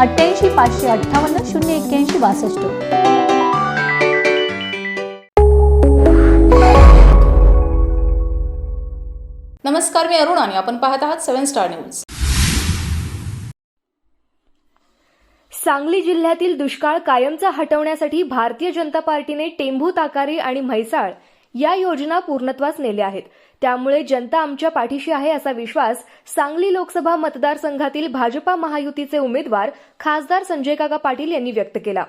अठ्ठ्याऐंशी पाचशे अठ्ठावन्न शून्य एक्क्याऐंशी बासष्ट. नमस्कार मी अरुण आणि आपण पाहत आहात सेव्हन स्टार न्यूज. सांगली जिल्ह्यातील दुष्काळ कायमचा हटवण्यासाठी भारतीय जनता पार्टीने टेंभू ताकारी आणि म्हैसाळ या योजना पूर्णत्वास नेल्या आहेत. त्यामुळे जनता आमच्या पाठीशी आहे असा विश्वास सांगली लोकसभा मतदारसंघातील भाजपा महायुतीचे उमेदवार खासदार संजय काका पाटील यांनी व्यक्त केला.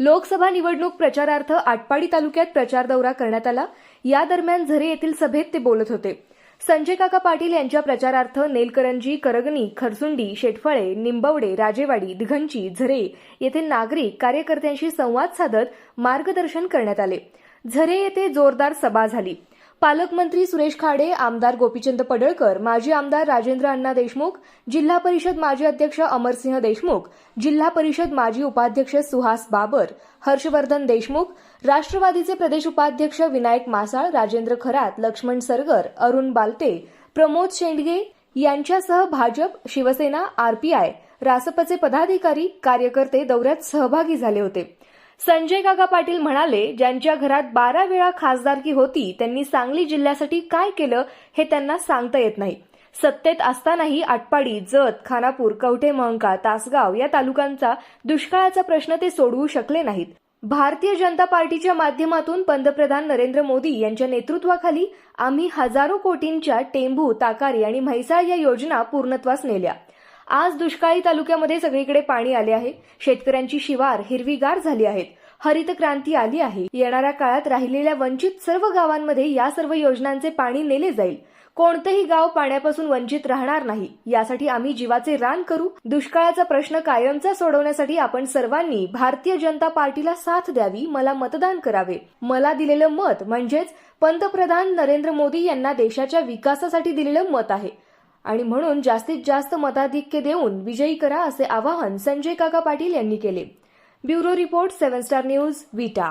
लोकसभा निवडणूक प्रचारार्थ आटपाडी तालुक्यात प्रचार दौरा करण्यात आला. या दरम्यान झरे येथील सभेत ते बोलत होते. संजय काका पाटील यांच्या प्रचारार्थ नेलकरंजी करगणी खरसुंडी शेटफळे निंबवडे राजेवाडी दिघंची झरे येथे नागरिक कार्यकर्त्यांशी संवाद साधत मार्गदर्शन करण्यात आले. झरे येथे जोरदार सभा झाली. पालकमंत्री सुरेश खाडे आमदार गोपीचंद पडळकर माजी आमदार राजेंद्र अण्णा देशमुख जिल्हा परिषद माजी अध्यक्ष अमरसिंह देशमुख जिल्हा परिषद माजी उपाध्यक्ष सुहास बाबर हर्षवर्धन देशमुख राष्ट्रवादीचे प्रदेश उपाध्यक्ष विनायक मासाळ राजेंद्र खरात लक्ष्मण सरगर अरुण बालते प्रमोद शेंडगे यांच्यासह भाजप शिवसेना आरपीआय रासपचे पदाधिकारी कार्यकर्ते दौऱ्यात सहभागी झाले होते. संजय काका पाटील म्हणाले ज्यांच्या घरात बारा वेळा खासदारकी होती त्यांनी सांगली जिल्ह्यासाठी काय केलं हे त्यांना सांगता येत नाही. सत्तेत असतानाही आटपाडी जत खानापूर कवठे महंका तासगाव या तालुक्यांचा दुष्काळाचा प्रश्न ते सोडवू शकले नाहीत. भारतीय जनता पार्टीच्या माध्यमातून पंतप्रधान नरेंद्र मोदी यांच्या नेतृत्वाखाली आम्ही हजारो कोटींच्या टेंभू ताकारी आणि म्हैसाळ या योजना पूर्णत्वास नेल्या. आज दुष्काळी तालुक्यामध्ये सगळीकडे पाणी आले आहे. शेतकऱ्यांची शिवार हिरवीगार झाली आहेत. हरित क्रांती आली आहे. येणाऱ्या काळात राहिलेल्या वंचित सर्व गावांमध्ये या सर्व योजनांचे पाणी नेले जाईल. कोणतंही गाव पाण्यापासून वंचित राहणार नाही. यासाठी आम्ही जीवाचे रान करू. दुष्काळाचा प्रश्न कायमचा सोडवण्यासाठी आपण सर्वांनी भारतीय जनता पार्टीला साथ द्यावी मला मतदान करावे. मला दिलेलं मत म्हणजेच पंतप्रधान नरेंद्र मोदी यांना देशाच्या विकासासाठी दिलेलं मत आहे. आणि म्हणून जास्तीत जास्त मताधिक्य देऊन विजयी करा असे आवाहन संजय काका पाटील यांनी केले. Bureau report seven star news Vita.